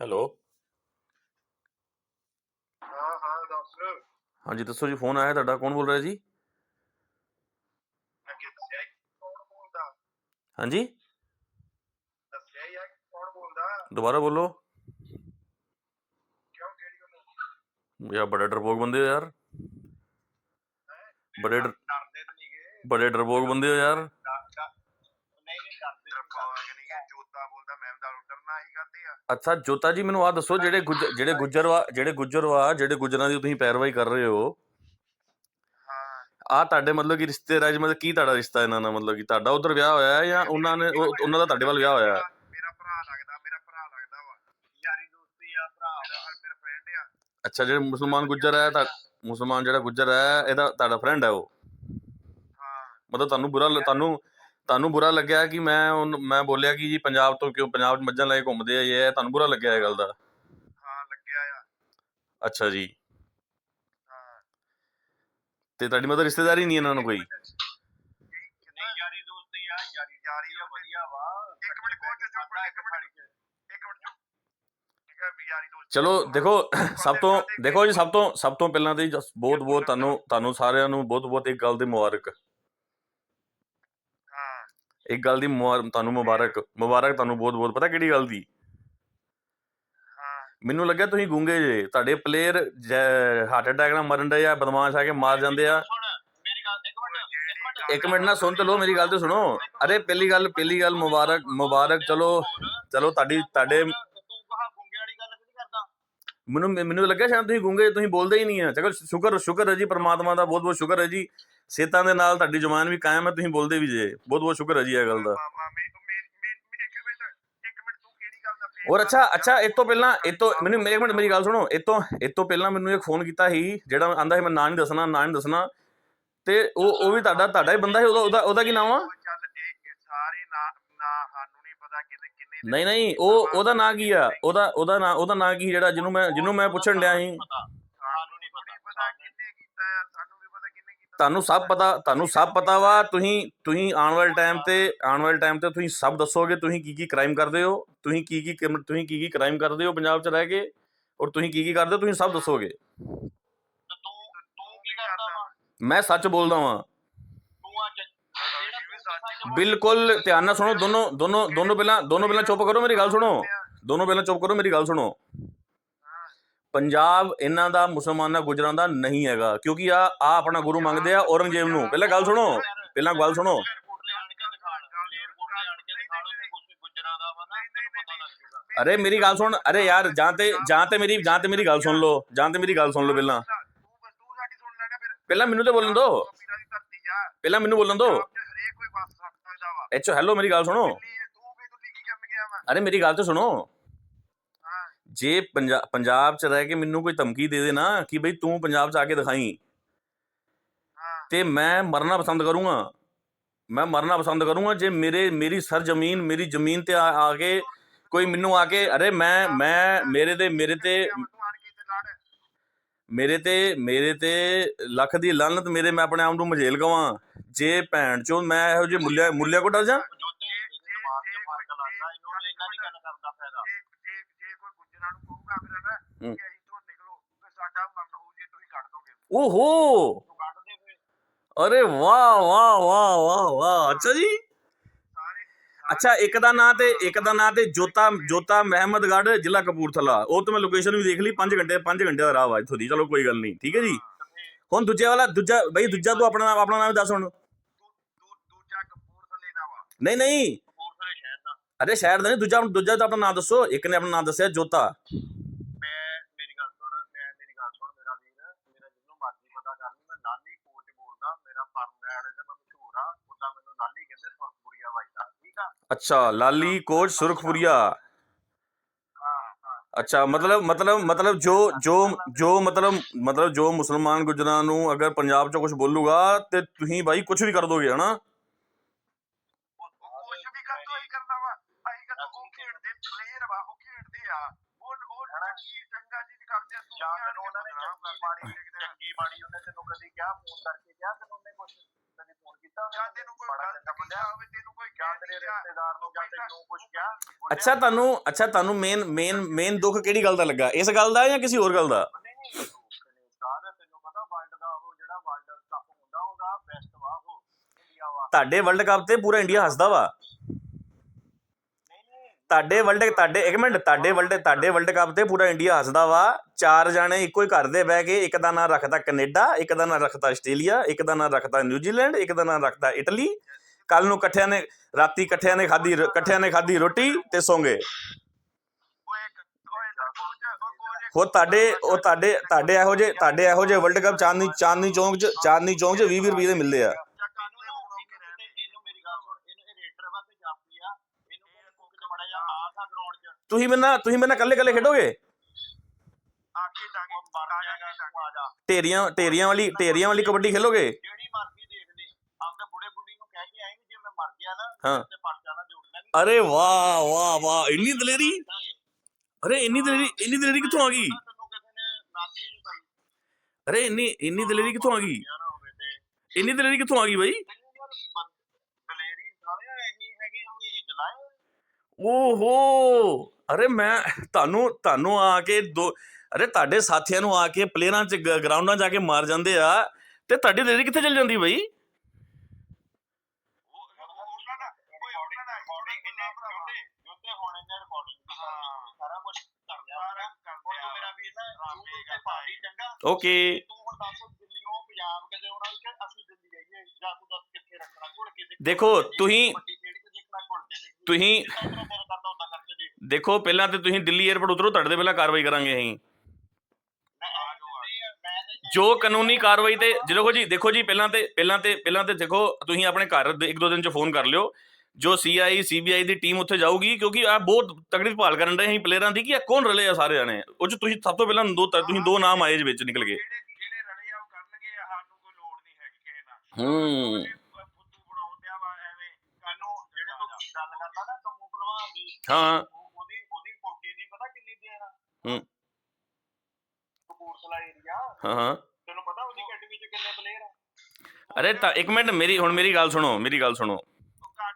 Hello ਹਾਂ ਹਾਂ ਦੱਸ ਹਾਂਜੀ ਦੱਸੋ ਜੀ ਫੋਨ ਆਇਆ ਤੁਹਾਡਾ ਕੌਣ ਬੋਲ ਰਿਹਾ ਜੀ ਅੱਗੇ ਦੱਸਿਆ ਹੀ ਕੌਣ ਬੋਲਦਾ ਹਾਂਜੀ ਦੱਸਿਆ ਹੀ ਆ ਕਿ ਕੌਣ ਬੋਲਦਾ ਦੁਬਾਰਾ ਬੋਲੋ ਕਿਉਂ ਕਿਹੜੀ ਉਹਨੂੰ ਯਾਰ ਬੜੇ ਡਰਪੋਕ ਬੰਦੇ ਹੋ ਯਾਰ ਬੜੇ ਡਰ- ਡਰਦੇ ਤਾਂ ਨਹੀਂਗੇ ਬੜੇ ਡਰਪੋਕ ਬੰਦੇ ਹੋ ਯਾਰ ਅੱਛਾ ਜੋਤਾ ਜੀ ਮੈਨੂੰ ਆ ਦੱਸੋ ਜਿਹੜੇ ਗੁੱਜ- ਜਿਹੜੇ ਗੁੱਜਰਵਾ ਜਿਹੜੇ ਗੁੱਜਰਵਾ ਜਿਹੜੇ ਗੁੱਜਰਾਂ ਦੀ ਤੁਸੀਂ ਪੈਰਵਾਈ ਕਰ ਰਹੇ ਹੋ ਹਾਂ। ਆ ਤੁਹਾਡੇ ਮਤਲਬ ਕਿ ਰਿਸ਼ਤੇਦਾਰ ਮਤਲਬ ਕੀ ਤੁਹਾਡਾ ਰਿਸ਼ਤਾ ਇਹਨਾਂ ਨਾਲ ਮਤਲਬ ਕਿ ਤੁਹਾਡਾ ਉਧਰ ਵਿਆਹ ਹੋਇਆ ਹੈ ਜਾਂ ਉਹਨਾਂ ਨੇ ਉਹ- ਉਹਨਾਂ ਦਾ ਤੁਹਾਡੇ ਵੱਲ ਵਿਆਹ ਹੋਇਆ ਹੈ? ਮੇਰਾ ਭਰਾ ਲੱਗਦਾ ਮੇਰਾ ਭਰਾ ਲੱਗਦਾ ਵਾ। ਯਾਰੀ ਦੋਸਤੀ ਆ ਭਰਾ ਮੇਰਾ ਮੇਰਾ ਫਰੈਂਡ ਆ। ਅੱਛਾ ਜਿਹੜੇ ਮੁਸਲਮਾਨ ਗੁੱਜਰ ਹੈ ਤਾਂ ਮੁਸਲਮਾਨ ਜਿਹੜਾ ਗੁੱਜਰ ਹੈ ਇਹਦਾ ਤੁਹਾਡਾ ਫਰੈਂਡ ਹੈ ਉਹ? ਹਾਂ। ਮਤਲਬ ਤੁਹਾਨੂੰ ਬੁਰਾ ਲ- ਤੁਹਾਨੂੰ ਤੁਹਾਨੂੰ ਬੁਰਾ ਲੱਗਿਆ ਕਿ ਮੈਂ ਉਹਨੂੰ- ਮੈਂ ਬੋਲਿਆ ਕਿ ਜੀ ਪੰਜਾਬ ਤੋਂ ਕਿਉਂ ਪੰਜਾਬ 'ਚ ਮੱਝਾਂ ਲੈ ਕੇ ਘੁੰਮਦੇ ਆ ਇਹ ਤੁਹਾਨੂੰ ਬੁਰਾ ਲੱਗਿਆ ਇਹ ਗੱਲ ਦਾ? ਹਾਂ ਲੱਗਿਆ ਆ। ਅੱਛਾ ਜੀ। ਹਾਂ। ਤੇ ਤੁਹਾਡੀ ਮਤਲਬ ਰਿਸ਼ਤੇਦਾਰੀ ਨਹੀਂ ਇਹਨਾਂ ਨੂੰ ਕੋਈ? ਨਹੀਂ ਯਾਰੀ ਦੋਸਤੀ ਆ ਯਾਰੀ ਯਾਰੀ ਆ ਵਧੀਆ ਵਾ। ਇੱਕ ਮਿੰਟ ਕੋਲ ਤੇ ਚੁੱਪ ਇੱਕ ਮਿੰਟ। ਇੱਕ ਮਿੰਟ ਚੁੱਪ। ਠੀਕ ਹੈ ਵੀ ਯਾਰੀ ਦੋਸਤੀ ਚਲੋ ਦੇਖੋ ਸਭ ਤੋਂ ਦੇਖੋ ਜੀ ਸਭ ਤੋਂ ਸਭ ਤੋਂ ਪਹਿਲਾਂ ਤੇ ਬਹੁਤ ਬਹੁਤ ਤੁਹਾਨੂੰ ਤੁਹਾਨੂੰ ਸਾਰਿਆਂ ਨੂੰ ਬਹੁਤ ਬਹੁਤ ਇੱਕ ਗੱਲ ਦੀ ਮੁਬਾਰਕ। ਹਾਂ ਇੱਕ ਗੱਲ ਦੀ ਮੁਬਾਰ- ਤੁਹਾਨੂੰ ਮੁਬਾਰਕ ਮੁਬਾਰਕ ਤੁਹਾਨੂੰ ਬਹੁਤ ਬਹੁਤ ਪਤਾ ਕਿਹੜੀ ਗੱਲ ਦੀ? ਹਾਂ। ਮੈਨੂੰ ਲੱਗਿਆ ਤੁਸੀਂ ਗੂੰਗੇ ਜੇ ਤੁਹਾਡੇ ਪਲੇਅਰ ਹਾਰਟ ਅਟੈਕ ਨਾਲ ਮਰਨ ਦੇ ਆ ਬਦਮਾਸ਼ ਆ ਕੇ ਮਾਰ ਜਾਂਦੇ ਆ। ਸੁਣ ਮੇਰੀ ਗੱਲ ਇੱਕ ਮਿੰਟ ਇੱਕ ਮਿੰਟ ਨਾ ਸੁਣ ਤੇ ਲਓ ਮੇਰੀ ਗੱਲ ਤੇ ਸੁਣੋ। ਅਰੇ ਪਹਿਲੀ ਗੱਲ ਪਹਿਲੀ ਗੱਲ ਮੁਬਾਰਕ ਮੁਬਾਰਕ ਚਲੋ ਚਲੋ ਤੁਹਾਡੀ ਤੁਹਾਡੇ ਤੂੰ ਕਹਾ ਗੁੰਗੇ ਵਾਲੀ ਗੱਲ ਨਹੀਂ ਕਰਦਾ? ਮੈਨੂੰ ਮੈਨੂੰ ਲੱਗਿਆ ਸ਼ਾਇਦ ਤੁਸੀਂ ਗੂੰਗੇ ਤੁਸੀਂ ਬੋਲਦੇ ਹੀ ਨਹੀਂ ਆ। ਚਲੋ ਸ਼ੁਕਰ ਸ਼ੁਕਰ ਹੈ ਜੀ ਪ੍ਰਮਾਤਮਾ ਦਾ ਬਹੁਤ ਬਹੁਤ ਸ਼ੁਕਰ ਹੈ ਜੀ। ਸੇਤਾਂ ਦੇ ਨਾਲ ਤੁਹਾਡੀ ਜ਼ੁਬਾਨ ਵੀ ਕਾਇਮ ਹੈ ਤੁਸੀਂ ਬੋਲਦੇ ਵੀ ਜੇ। ਬਹੁਤ ਬਹੁਤ ਸ਼ੁਕਰ ਹੈ ਜੀ ਇਹ ਗੱਲ ਦਾ। ਮਾਮਾ ਔਰ ਅੱਛਾ ਅੱਛਾ ਇਹ ਤੋਂ ਪਹਿਲਾਂ ਇਹ ਤੋਂ ਮੈਨੂੰ ਇੱਕ ਮਿੰਟ ਮੇਰੀ ਗੱਲ ਸੁਣੋ। ਇਹ ਤੋਂ ਇਹ ਤੋਂ ਪਹਿਲਾਂ ਮੈਨੂੰ ਇੱਕ ਫੋਨ ਕੀਤਾ ਸੀ ਜਿਹੜਾ ਆਂਦਾ ਸੀ ਮੈਂ ਨਾਂ ਨਹੀਂ ਦੱਸਣਾ ਨਾਂ ਨਹੀਂ ਦੱਸਣਾ। ਤੇ ਉਹ ਉਹ ਵੀ ਤੁਹਾਡਾ ਤੁਹਾਡਾ ਹੀ ਬੰਦਾ ਸੀ ਉਹਦਾ ਉਹਦਾ ਉਹਦਾ ਕੀ ਨਾਮ ਆ? ਚੱਲ ਇਹ ਇਹ ਸਾਰੇ ਨਾ ਨਾ ਸਾਨੂੰ ਨਹੀਂ ਪਤਾ ਕਿਹਦੇ ਕਿੰਨੇ ਨਹੀਂ ਨਹੀਂ ਉਹ ਉਹਦਾ ਨਾਂ ਕੀ ਆ? ਉਹਦਾ ਉਹਦਾ ਨਾਂ ਉਹਦਾ ਨਾਂ ਕੀ ਜਿਹੜਾ ਜਿਹਨੂੰ ਮੈਂ ਜਿਹਨੂੰ ਮੈਂ ਪੁੱਛਣ ਡਿਆ ਸੀ ਸਾਨੂੰ ਨਹੀਂ ਪਤਾ ਕਿੰਨੇ ਕੀਤਾ ਆ ਸਾਨੂੰ ਵੀ ਪਤਾ ਕਿੰਨੇ ਕੀਤਾ ਤੁਹਾਨੂੰ ਸਭ ਪਤਾ, ਤੁਹਾਨੂੰ ਸਭ ਪਤਾ ਵਾ, ਤੁਸੀਂ ਤੁਸੀਂ ਆਉਣ ਵਾਲੇ ਟਾਈਮ ਤੇ, ਆਉਣ ਵਾਲੇ ਟਾਈਮ ਤੇ ਤੁਸੀਂ ਸਭ ਦੱਸੋਗੇ ਤੁਸੀਂ ਕੀ ਕੀ ਕ੍ਰਾਈਮ ਕਰਦੇ ਹੋ, ਤੁਸੀਂ ਕੀ ਕੀ ਤੁਸੀਂ ਕੀ ਕੀ ਕ੍ਰਾਈਮ ਕਰਦੇ ਹੋ ਪੰਜਾਬ 'ਚ ਰਹਿ ਕੇ ਔਰ ਤੁਸੀਂ ਕੀ ਕੀ ਕਰਦੇ ਹੋ, ਤੁਸੀਂ ਸਭ ਦੱਸੋਗੇ। ਮੈਂ ਸੱਚ ਬੋਲਦਾ ਵਾਂ। ਬਿਲਕੁਲ ਧਿਆਨ ਨਾਲ ਸੁਣੋ, ਦੋਨੋਂ ਦੋਨੋਂ ਦੋਨੋਂ ਪਹਿਲਾਂ ਦੋਨੋਂ ਪਹਿਲਾਂ ਚੁੱਪ ਕਰੋ, ਮੇਰੀ ਗੱਲ ਸੁਣੋ। ਦੋਨੋਂ ਪਹਿਲਾਂ ਚੁੱਪ ਕਰੋ, ਮੇਰੀ ਗੱਲ ਸੁਣੋ। ਪੰਜਾਬ ਇਹਨਾਂ ਦਾ ਮੁਸਲਮਾਨਾਂ ਗੁਜਰਾਂ ਦਾ ਨਹੀਂ ਹੈਗਾ। ਕਿਉਂਕਿ ਆ ਆ ਆਪਣਾ ਗੁਰੂ ਮੰਗਦੇ ਆ ਔਰੰਗਜ਼ੇਬ ਨੂੰ। ਪਹਿਲਾਂ ਗੱਲ ਸੁਣੋ। ਪਹਿਲਾਂ ਗੱਲ ਸੁਣੋ। ਏਅਰਪੋਰਟ ਆਣ ਕੇ ਦਿਖਾ ਏਅਰਪੋਰਟ ਆਣ ਕੇ ਦਿਖਾ ਲਓ ਤੇ ਗੁਜਰਾਂ ਦਾ ਵਾ ਨਾ ਤੈਨੂੰ ਪਤਾ ਲੱਗ ਜਾਊਗਾ ਅਰੇ ਮੇਰੀ ਗੱਲ ਸੁਣ। ਅਰੇ ਯਾਰ ਜਾਂ ਤੇ ਜਾਂ ਤੇ ਮੇਰੀ ਜਾਂ ਤੇ ਮੇਰੀ ਗੱਲ ਸੁਣ ਲਓ। ਜਾਂ ਤੇ ਮੇਰੀ ਗੱਲ ਸੁਣ ਲਓ ਪਹਿਲਾਂ। ਤੂੰ ਬਸ ਤੂੰ ਸਾਡੀ ਸੁਣ ਲੈਣਾ ਫਿਰ। ਪਹਿਲਾਂ ਮੈਨੂੰ ਤੇ ਬੋਲਣ ਦੀ। ਪਹਿਲਾਂ ਮੈਨੂੰ ਬੋਲਣ ਵਾ। ਐਚੋ ਹੈਲੋ ਮੇਰੀ ਗੱਲ ਸੁਣੋ। ਅਰੇ ਮੇਰੀ ਗੱਲ ਤੇ ਸੁਣੋ। ਜੇ ਪੰਜਾ- ਪੰਜਾਬ 'ਚ ਰਹਿ ਕੇ ਮੈਨੂੰ ਕੋਈ ਧਮਕੀ ਦੇ ਦੇ ਨਾ ਕਿ ਬਈ ਤੂੰ ਪੰਜਾਬ 'ਚ ਆ ਕੇ ਦਿਖਾਈ। ਤੇ ਮੈਂ ਮਰਨਾ ਪਸੰਦ ਕਰੂੰਗਾ। ਮੈਂ ਮਰਨਾ ਪਸੰਦ ਕਰੂੰਗਾ ਜੇ ਮੇਰੇ ਮੇਰੀ ਸਰ ਜ਼ਮੀਨ ਮੇਰੀ ਜ਼ਮੀਨ ਤੇ ਆ ਕੇ ਕੋਈ ਮੈਨੂੰ ਆ ਕੇ ਅਰੇ ਮੈਂ ਮੈਂ ਮੇਰੇ ਤੇ ਮੇਰੇ ਤੇ ਮੇਰੇ ਤੇ ਮੇਰੇ ਤੇ ਲੱਖ ਦੀ ਲਾਨਤ ਮੇਰੇ ਮੈਂ ਆਪਣੇ ਆਪ ਨੂੰ ਮਝੇਲ ਗਵਾਂ। ਜੇ ਭੈਣ ਚੋਂ ਮੈਂ ਇਹੋ ਜਿਹੇ ਮੁੱਲਿਆ ਮੁੱਲਿਆ ਕੋ ਡਰ ਜਾ ਜੋਤੇ ਇਹਦੇ ਦਿਮਾਗ ਤੇ ਫ਼ਰਕ ਲੱਗਦਾ ਇਹਨੂੰ ਇਹਨਾਂ ਦੀ ਗੱਲ ਕਰਨ ਦਾ ਫਾਇਦਾ ਜੇ ਜੇ ਜੇ ਕੋਈ ਗੁੱਜਰਾਂ ਨੂੰ ਕਹੂਗਾ ਫਿਰ ਨਾ ਹੂੰ। ਕਿ ਅਸੀਂ ਤੋਂ ਨਿਕਲੋ ਫਿਰ ਸਾਡਾ ਮਰਨ ਹੋਊ ਜੇ ਤੁਸੀਂ ਕੱਢ ਦੋਗੇ। ਓਹੋ! ਤੂੰ ਕੱਢ ਦੇ ਫਿਰ। ਅਰੇ ਵਾਹ ਵਾਹ ਵਾਹ ਵਾਹ ਵਾਹ। ਅੱਛਾ ਜੀ। ਸਾਰੇ ਅੱਛਾ ਇੱਕ ਦਾ ਨਾਂ ਤੇ ਇੱਕ ਦਾ ਨਾਂ ਤੇ ਜੋਤਾ ਜੋਤਾ ਮਹਿਮਦਗੜ੍ਹ ਜ਼ਿਲ੍ਹਾ ਕਪੂਰਥਲਾ। ਉਹ ਤੇ ਮੈਂ ਲੋਕੇਸ਼ਨ ਵੀ ਦੇਖ ਲਈ 5 ਘੰਟੇ 5 ਘੰਟੇ ਦਾ ਰਾਹ ਵਾ ਇੱਥੋਂ ਦੀ। ਚਲੋ ਕੋਈ ਗੱਲ ਨਹੀਂ ਠੀਕ ਹੈ ਜੀ। ਹੁਣ ਦੂਜੇ ਵਾਲਾ ਦੂਜਾ ਬਈ ਦੂਜਾ ਤੂੰ ਆਪਣਾ ਨਾਮ ਆਪਣਾ ਨਾਮ ਦੱਸ ਹੁਣ। ਦੂ ਦੂ ਦੂਜਾ ਕਪੂਰਥਲੇ ਦਾ ਵਾ। ਨਹੀਂ ਨਹੀਂ। ਕਪੂਰਥਲੇ ਸ਼ਹਿਰ ਦਾ। ਅਰੇ ਸ਼ਹਿਰ ਦਾ ਨਹੀਂ ਦੂਜਾ ਦੂਜਾ ਤਾਂ ਆਪਣਾ ਨਾਮ ਦੱਸੋ। ਇੱਕ ਨੇ ਆਪਣਾ ਨਾਮ ਦੱਸਿਆ ਜੋਤਾ ਮੈਂ ਮੇਰੀ ਗੱਲ ਸੁਣ ਮੈਂ ਮੇਰੀ ਗੱਲ ਸੁਣ ਮੇਰਾ ਵੀਰ ਮੇਰਾ ਜਿਹਨੂੰ ਮਰਜ਼ੀ ਪਤਾ ਕਰ ਲਈ ਮੈਂ ਲਾਲੀ ਕੋਚ ਬੋਲਦਾ ਮੇਰਾ ਫਰਮ ਵਾਲੇ ਤੇ ਮੈਂ ਮਸ਼ਹੂਰ ਆ ਉਦਾਂ ਮੈਨੂੰ ਲਾਲੀ ਕਹਿੰਦੇ ਸੁਰਖਪੁਰੀਆ ਵਾਈਦਾ ਠੀਕ ਆ ਅੱਛਾ ਲਾਲੀ ਕੋਚ ਸੁਰਖਪੁਰੀਆ। ਅੱਛਾ ਮਤਲਬ ਮਤਲਬ ਮਤਲਬ ਜੋ ਜੋ ਜੋ ਮਤਲਬ ਮਤਲਬ ਜੋ ਮੁਸਲਮਾਨ ਗੁਜਰਾਂ ਨੂੰ ਅਗਰ ਪੰਜਾਬ 'ਚ ਕੁਝ ਬੋਲੂਗਾ ਤੇ ਤੁਸੀਂ ਬਾਈ ਕੁਝ ਵੀ ਕਰ ਦੋਗੇ ਹਨਾ? ਉਹ ਕੁਝ ਵੀ ਕਰ ਤੋ ਹੀ ਕਰਨਾ ਵਾ। ਅਸੀਂ ਕਹਿੰਦਾ ਉਹ ਖੇਡਦੇ ਪਲੇਅਰ ਵਾ ਉਹ ਖੇਡਦੇ ਆ। ਉਹ ਉਹ ਚੰਗੀ ਚੰਗਾ ਜੀ ਕਰਦੇ ਆ ਜਾਂ ਤੈਨੂੰ ਉਹਨਾਂ ਨੇ ਚੰਗੀ ਮਾੜੀ ਚੰਗੀ ਮਾੜੀ ਉਹਨੇ ਤੈਨੂੰ ਕਦੀ ਕਿਹਾ ਫੋਨ ਕਰਕੇ ਕਿਹਾ ਤੈਨੂੰ ਉਹਨੇ ਕੁਝ ਅੱਛਾ ਤੁਹਾਨੂੰ ਅੱਛਾ ਤੁਹਾਨੂੰ ਮੇਨ ਮੇਨ ਮੇਨ ਦੁੱਖ ਕਿਹੜੀ ਗੱਲ ਦਾ ਲੱਗਾ? ਇਸ ਗੱਲ ਦਾ ਜਾਂ ਕਿਸੇ ਹੋਰ ਗੱਲ ਦਾ? ਤੁਹਾਡੇ ਵਰਲਡ ਕੱਪ ਤੇ ਪੂਰਾ ਇੰਡੀਆ ਹੱਸਦਾ ਵਾ। ਤੁਹਾਡੇ ਵਰਲਡ ਤੁਹਾਡੇ, ਇੱਕ ਮਿੰਟ, ਤੁਹਾਡੇ ਵਰਲਡ ਤੁਹਾਡੇ ਵਰਲਡ ਕੱਪ ਤੇ ਪੂਰਾ ਇੰਡੀਆ ਹੱਸਦਾ ਵਾ। ਚਾਰ ਜਾਣੇ ਇੱਕੋ ਹੀ ਘਰ ਦੇ ਬਹਿ ਕੇ ਇੱਕ ਦਾ ਨਾਂ ਰੱਖਦਾ ਕੈਨੇਡਾ, ਇੱਕ ਦਾ ਨਾਂ ਰੱਖਦਾ ਆਸਟ੍ਰੇਲੀਆ, ਇੱਕ ਦਾ ਨਾਂ ਰੱਖਦਾ ਨਿਊਜ਼ੀਲੈਂਡ ਇੱਕ ਦਾ ਨਾਂ ਰੱਖਦਾ ਇਟਲੀ। ਕੱਲ ਨੂੰ ਇਕੱਠਿਆਂ ਨੇ, ਰਾਤੀ ਇਕੱਠਿਆਂ ਨੇ ਖਾਧੀ ਇਕੱਠਿਆਂ ਨੇ ਖਾਧੀ ਰੋਟੀ ਤੇ ਸੌਂਗੇ ਉਹ ਤੁਹਾਡੇ ਉਹ ਤੁਹਾਡੇ ਤੁਹਾਡੇ ਇਹੋ ਜਿਹੇ, ਤੁਹਾਡੇ ਇਹੋ ਜਿਹੇ ਵਰਲਡ ਕੱਪ ਚਾਂਦਨੀ ਚਾਂਦਨੀ ਚੌਂਕ 'ਚ, ਚਾਂਦਨੀ ਚੌਂਕ 'ਚ 20 ਰੁਪਏ ਦੇ ਮਿਲਦੇ ਆ। ਤੁਸੀਂ ਮੇਰੇ ਨਾਲ ਤੁਸੀਂ ਮੇਰੇ ਨਾਲ ਇਕੱਲੇ ਇਕੱਲੇ ਖੇਡੋਗੇ? ਢੇਰੀਆਂ ਢੇਰੀਆਂ ਵਾਲੀ ਢੇਰੀਆਂ ਵਾਲੀ ਕਬੱਡੀ ਖੇਲੋਗੇ ਜਿਹੜੀ ਮਰਜ਼ੀ ਦੇਖ ਲਈ। ਆਪਦੇ ਬੁੜੇ ਬੁੜੀ ਨੂੰ ਕਹਿ ਕੇ ਆਈ ਵੀ ਜੇ ਮੈਂ ਮਰ ਗਿਆ ਨਾ ਹਾਂ। ਤੇ ਪਰਚਾ ਨਾ ਦਿਓ ਮੈਂ ਅਰੇ ਵਾਹ ਵਾਹ ਵਾਹ ਇੰਨੀ ਦਲੇਰੀ? ਅਰੇ ਇੰਨੀ ਦਲੇਰੀ ਇੰਨੀ ਦਲੇਰੀ ਕਿੱਥੋਂ ਆ ਗਈ? ਅਰੇ ਇੰਨੀ ਇੰਨੀ ਦਲੇਰੀ ਕਿੱਥੋਂ ਆ ਗਈ? ਇੰਨੀ ਦਲੇਰੀ ਕਿੱਥੋਂ ਆ ਗਈ ਬਾਈ ਤੈਨੂੰ ਯਾਰ ਬੰ- ਦਲੇਰੀ ਸਾਲਿਆ ਇਹੀ ਹੈਗੇ ਹਮ ਇਹ ਜਲਾਏ ਓਹੋ! ਅਰੇ ਮੈਂ ਤੁਹਾਨੂੰ ਤੁਹਾਨੂੰ ਆ ਕੇ ਦੋ ਅਰੇ ਤੁਹਾਡੇ ਸਾਥੀਆਂ ਨੂੰ ਆ ਕੇ ਪਲੇਅਰਾਂ 'ਚ ਗ- ਗਰਾਊਂਡਾਂ 'ਚ ਜਾ ਕੇ ਮਾਰ ਜਾਂਦੇ ਆ ਤੇ ਤੁਹਾਡੀ ਦਲੇਰੀ ਕਿੱਥੇ ਚਲ ਜਾਂਦੀ ਬਾਈ? ਓਕੇ। ਦੇਖੋ, ਤੁਸੀਂ- ਵੱਡੀ ਖੇਡ ਕੇ ਦੇਖਣਾ ਘੁੜ ਕੇ ਦੇਖ ਤੁਸੀਂ ਦੇਖ ਪਹਿਲਾਂ ਤੇ ਤੁਸੀਂ ਦਿੱਲੀ 에ਅਰਪੋਰਟ ਉਤਰੋ ਤੁਹਾਡੇ ਤੇ ਪਹਿਲਾਂ ਕਾਰਵਾਈ ਕਰਾਂਗੇ ਅਸੀਂ। ਆ ਜੋ ਕਾਨੂੰਨੀ ਕਾਰਵਾਈ ਤੇ ਦੇਖੋ ਜੀ ਦੇਖੋ ਜੀ ਪਹਿਲਾਂ ਤੇ ਪਹਿਲਾਂ ਤੇ ਪਹਿਲਾਂ ਤੇ ਦੇਖੋ ਤੁਸੀਂ ਆਪਣੇ ਘਰ ਦੇ ਇੱਕ ਦੋ ਦਿਨ ਚ ਫੋਨ ਕਰ ਲਿਓ। ਜੋ ਸੀਆਈ ਸੀਬੀਆਈ ਦੀ ਟੀਮ ਉੱਥੇ ਜਾਊਗੀ ਕਿਉਂਕਿ ਆ ਬਹੁਤ ਤਕੜੀ ਭਾਲ ਕਰਨ ਰਹੇ ਅਸੀਂ ਪਲੇਅਰਾਂ ਦੀ ਕਿ ਇਹ ਕੌਣ ਰਲੇ ਆ ਸਾਰੇ ਜਾਣੇ? ਉਹ ਚ ਤੁਸੀਂ ਸਭ ਤੋਂ ਪਹਿਲਾਂ ਦੋ ਤੁਸੀਂ ਦੋ ਨਾਮ ਆਏ ਜੀ ਵਿੱਚ ਨਿਕਲ ਗਏ ਜਿਹੜੇ ਹਾਂ। ਉਹ- ਉਹਦੀ ਉਹਦੀ ਕੋਟੀ ਦੀ ਪਤਾ ਕਿੰਨੀ ਦੇਣਾ ਹੂੰ। ਕਪੂਰਥਲਾ ਏਰੀਆ ਹਾਂ ਹਾਂ। ਤੈਨੂੰ ਪਤਾ ਉਹਦੀ ਅਕੈਡਮੀ 'ਚ ਕਿੰਨੇ ਪਲੇਅਰ ਆ? ਅਰੇ ਤਾਂ ਇੱਕ ਮਿੰਟ ਮੇਰੀ ਹੁਣ ਮੇਰੀ ਗੱਲ ਸੁਣੋ ਮੇਰੀ ਗੱਲ ਸੁਣੋ। ਦਾ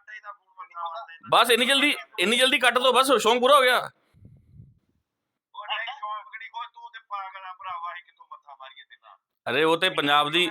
ਬਸ ਇੰਨੀ ਜਲਦੀ ਇੰਨੀ ਜਲਦੀ ਕੱਟ ਦੋ ਬਸ ਸ਼ੌਂਕ ਪੂਰਾ ਹੋ ਗਿਆ। ਅਰੇ ਉਹ ਤੇ ਪੰਜਾਬ ਦੀ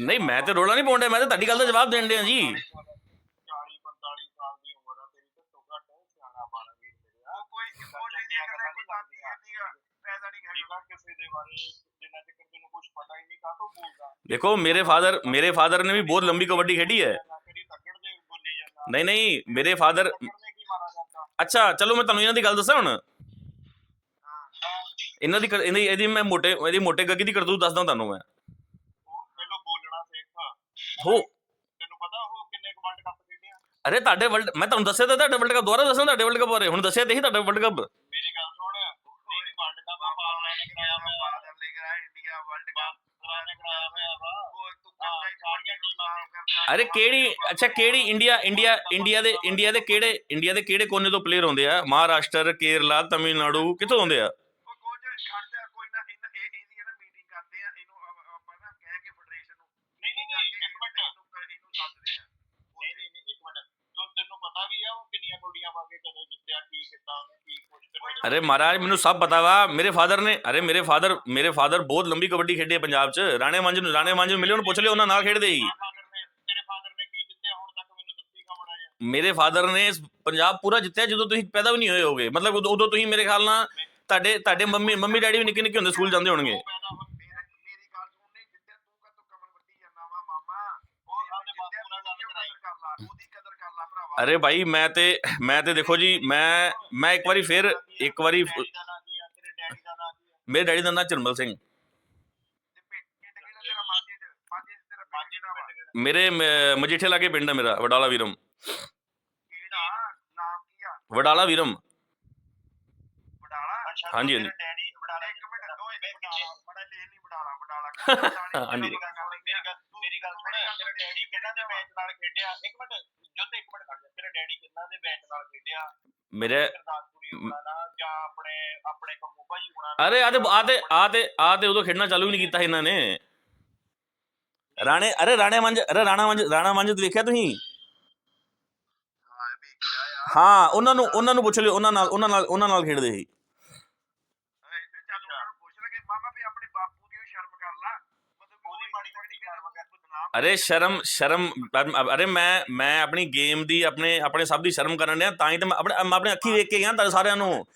ਨਹੀਂ, ਮੈਂ ਤੇ ਰੋਲਾ ਨਹੀਂ ਪਾਉਂਦਾ ਮੈਂ ਤੇ ਤੁਹਾਡੀ ਗੱਲ ਦਾ ਜਵਾਬ ਦੇਣ ਡਿਆ ਜੀ। 40 45 ਸਾਲ ਦੀ ਉਮਰ ਆ ਤੇਰੀ ਤੇ ਘੱਟ ਸਿਆਣਾ ਬਣ ਵੀਰ ਮੇਰਿਆ ਉਹ ਕੋਈ ਉਹ ਜਿਹੜੀਆਂ ਕੋਈ ਤੱਤ ਨਹੀਂ ਹੈਗਾ ਫਾਇਦਾ ਨਹੀਂ ਹੈਗਾ ਕਿਸੇ ਦੇ ਬਾਰੇ ਜਿੰਨਾ ਚਿਰ ਤੈਨੂੰ ਕੁਝ ਪਤਾ ਹੀ ਨਹੀਂ ਕਾਹਤੋਂ ਬੋਲਦਾ ਦੇਖੋ, ਮੇਰੇ ਫਾਦਰ ਮੇਰੇ ਫਾਦਰ ਨੇ ਵੀ ਬਹੁਤ ਲੰਬੀ ਕਬੱਡੀ ਖੇਡੀ ਹੈ। ਤੇਰੀ ਤੱਕੜ ਦੇ ਬੋਲੀ ਜਾਂਦਾ ਨਹੀਂ ਨਹੀਂ, ਮੇਰੇ ਫਾਦਰ ਤੱਕੜ ਕੀ ਮਾਰਾ ਕਰਦਾ ਅੱਛਾ, ਚਲੋ ਮੈਂ ਤੁਹਾਨੂੰ ਇਹਨਾਂ ਦੀ ਗੱਲ ਦੱਸਾਂ ਹੁਣ। ਹਾਂ ਇਹਨਾਂ ਦੀ ਕਰ- ਇਹਦੀ ਇਹਦੀ ਮੈਂ ਮੋਟੇ ਇਹਦੀ ਮੋਟੇ ਗੱਗੀ ਦੀ ਕਰਤੂਤ ਦੱਸਦਾ ਤੁਹਾਨੂੰ ਮੈਂ ਉਹ ਪਹਿਲਾਂ ਬੋਲਣਾ ਸਿੱਖ ਹੋ। ਤੈਨੂੰ ਪਤਾ ਉਹ ਕਿੰਨੇ ਕੁ ਵਰਲਡ ਕੱਪ ਖੇਡਿਆ ਅਰੇ ਤੁਹਾਡੇ ਵਰਲਡ ਮੈਂ ਤੁਹਾਨੂੰ ਦੱਸਿਆ ਤਾਂ ਤੁਹਾਡੇ ਵਰਲਡ ਕੱਪ ਦੁਬਾਰਾ ਦੱਸਾਂ ਤੁਹਾਡੇ ਵਰਲਡ ਕੱਪ ਬਾਰੇ। ਹੁਣ ਦੱਸਿਆ ਤੇ ਹੀ ਤੁਹਾਡਾ ਵਰਲਡ ਕੱਪ ਮੇਰੀ ਗੱਲ ਸੁਣ। ਨਹੀਂ ਨਹੀਂ ਵਰਲਡ ਕੱਪ ਬਾਬਾ ਨੇ ਕਰਾਇਆ ਹੋਇਆ। ਬਾਦਲ ਲੈ ਕੇ ਆਇਆ ਇੰਡੀਆ ਵਰਲਡ ਕੱਪ ਬਾਬਾ ਨੇ ਕਰਾਇਆ ਹੋਇਆ ਵਾ। ਉਹ ਤੂੰ ਕਰਦਾ ਹੀ ਸਾਰੀਆਂ ਟੀਮਾਂ ਨੂੰ। ਕਰਨਾ ਅਰੇ ਕਿਹੜੀ ਅੱਛਾ ਕਿਹੜੀ ਇੰਡੀਆ ਇੰਡੀਆ ਇੰਡੀਆ ਦੇ ਇੰਡੀਆ ਦੇ ਕਿਹੜੇ ਇੰਡੀਆ ਦੇ ਕਿਹੜੇ ਕੋਨੇ ਤੋਂ ਪਲੇਅਰ ਆਉਂਦੇ ਆ? ਮਹਾਰਾਸ਼ਟਰ ਕੇਰਲਾ ਤਮਿਲਨਾਡੂ ਕਿੱਥੋਂ ਆਉਂਦੇ ਆ ਉਹ ਕੋਚ ਖੜ ਜਾ ਕੋਈ ਨਾ ਇਹਨਾਂ ਇਹ ਇਹਦੀ ਨਾ ਮੀਟਿੰਗ ਕਰਦੇ ਆ ਇਹਨੂੰ ਆਪ- ਆਪਾਂ ਨਾ ਕਹਿ ਕੇ ਫੈਡਰੇਸ਼ਨ ਨੂੰ ਨਹੀਂ ਨਹੀਂ ਨਹੀਂ ਇੱਕ ਮਿੰਟ ਇਹਨੂੰ ਕਰ- ਇਹਨੂੰ ਸੱਦਦੇ ਆ ਨਹੀਂ ਨਹੀਂ ਨਹੀਂ ਇੱਕ ਮਿੰਟ ਤੂੰ ਤੈਨੂੰ ਪਤਾ ਵੀ ਆ ਉਹ ਕਿੰਨੀਆਂ ਕੋਡੀਆਂ ਪਾ ਕੇ ਕਦੋਂ ਜਿੱਤਿਆ ਕੀ ਕੀਤਾ ਉਹਨੇ ਕੀ ਕੁਛ ਕਰਿਆ ਅਰੇ ਮਹਾਰਾਜ ਮੈਨੂੰ ਸਭ ਪਤਾ ਵਾ। ਮੇਰੇ ਫਾਦਰ ਨੇ ਅਰੇ ਮੇਰੇ ਫਾਦਰ ਮੇਰੇ ਫਾਦਰ ਬਹੁਤ ਲੰਬੀ ਕਬੱਡੀ ਖੇਡੀ ਹੈ ਪੰਜਾਬ 'ਚ। ਰਾਣੇ ਮੰਜ ਨੂੰ ਰਾਣੇ ਮੰਜ ਨੂੰ ਮਿਲਿਓ ਨੂੰ ਪੁੱਛ ਲਿਓ ਉਹਨਾਂ ਨਾਲ ਖੇਡਦੇ ਹੀ। ਫਾਦਰ ਨੇ ਤੇਰੇ ਫਾਦਰ ਨੇ ਕੀ ਜਿੱਤਿਆ ਹੁਣ ਤੱਕ ਮੈਨੂੰ ਦੱਸੀ ਕਮੜਾ ਜਾ ਮੇਰੇ ਫਾਦਰ ਨੇ ਪੰਜਾਬ ਪੂਰਾ ਜਿੱਤਿਆ ਜਦੋਂ ਤੁਸੀਂ ਪੈਦਾ ਵੀ ਨਹੀਂ ਹੋਏ ਹੋਗੇ। ਮਤਲਬ ਉਦੋਂ ਉਦੋਂ ਤੁਸੀਂ ਮੇਰੇ ਖਿਆਲ ਨਾਲ ਤੁਹਾਡੇ ਤੁਹਾਡੇ ਮੰਮੀ ਮੰਮੀ ਡੈਡੀ ਵੀ ਨਿੱਕੇ ਨਿੱਕੇ ਹੁੰਦੇ ਸਕੂਲ ਜਾਂਦੇ ਹੋਣਗੇ। ਅਰੇ ਭਾਈ ਮੈਂ ਤੇ ਮੈਂ ਤੇ ਦੇਖੋ ਜੀ ਮੈਂ ਮੈਂ ਇੱਕ ਵਾਰੀ ਫਿਰ ਇੱਕ ਵਾਰੀ ਮੇਰੇ ਡੈਡੀ ਦਾ ਨਾਮ ਚਰਮਲ ਸਿੰਘ। ਮੇਰੇ ਮਜੀਠੇ ਲਾਗੇ ਪਿੰਡ ਹੈ ਮੇਰਾ ਵਡਾਲਾ ਵੀਰਮ। ਵਡਾਲਾ ਵੀਰਮ। ਹਾਂਜੀ, ਬਡਾਲਾ ਹਾਂਜੀ। ਮੇਰੀ ਗੱਲ ਸੁਣ ਡੈਡੀ ਕਿਹਨਾਂ ਦੇ ਮੈਚ ਨਾਲ ਖੇਡਿਆ? ਇੱਕ ਮਿੰਟ। ਜੋਤੇ ਇੱਕ ਮਿੰਟ ਖੜ ਜਾ। ਤੇਰੇ ਡੈਡੀ ਕਿੰਨਾ ਦੇ ਬੈਚ ਨਾਲ ਖੇਡਿਆ? ਮੇਰੇ ਗੁਰਦਾਸਪੁਰੀ ਹੋਣਾ ਨਾ ਜਾਂ ਆਪਣੇ ਆਪਣੇ ਕੰਮੂ ਭਾਈ ਹੋਣਾ ਨਾ। ਅਰੇ ਆ ਤੇ ਆ ਤੇ ਆ ਤੇ ਆ ਤੇ ਉਦੋਂ ਖੇਡਣਾ ਚਾਲੂ ਹੀ ਨਹੀਂ ਕੀਤਾ ਇਹਨਾਂ ਨੇ। ਰਾਣੇ ਅਰੇ ਰਾਣੇ ਮੰਜ ਅਰੇ ਰਾਣਾ ਮੰਜ ਰਾਣਾ ਮੰਜ ਦੇਖਿਆ ਤੁਸੀਂ? ਹਾਂ ਉਹਨਾਂ ਨੂੰ ਉਹਨਾਂ ਨੂੰ ਪੁੱਛ ਲਿਓ ਉਹਨਾਂ ਨਾਲ ਉਹਨਾਂ ਨਾਲ ਉਹਨਾਂ ਨਾਲ ਖੇਡਦੇ ਸੀ ਤੇ ਚੱਲ ਉਹਨਾਂ ਨੂੰ ਪੁੱਛ ਲਗੇ ਮਾਮਾ ਵੀ ਆਪਣੇ ਬਾਪੂ ਦੀ ਉਹ ਸ਼ਰਮ ਕਰ ਲਾ ਮਤਲਬ ਉਹਦੀ ਮਾੜੀ ਮੋਟੀ ਸ਼ਰਮ ਕਰ। ਬਦਨਾਮ ਅਰੇ ਸ਼ਰਮ ਸ਼ਰਮ ਅਰੇ ਮੈਂ ਮੈਂ ਆਪਣੀ ਗੇਮ ਦੀ ਆਪਣੇ ਆਪਣੇ ਸਭ ਦੀ ਸ਼ਰਮ ਕਰਨ ਡਿਆ ਤਾਂ ਹੀ ਤਾਂ ਮੈਂ ਆਪਣੇ ਮੈਂ ਆਪਣੇ ਅੱਖੀ ਵੇਖ ਕੇ ਗਿਆ ਤੁਹਾਡੇ ਸਾਰਿਆਂ ਨੂੰ।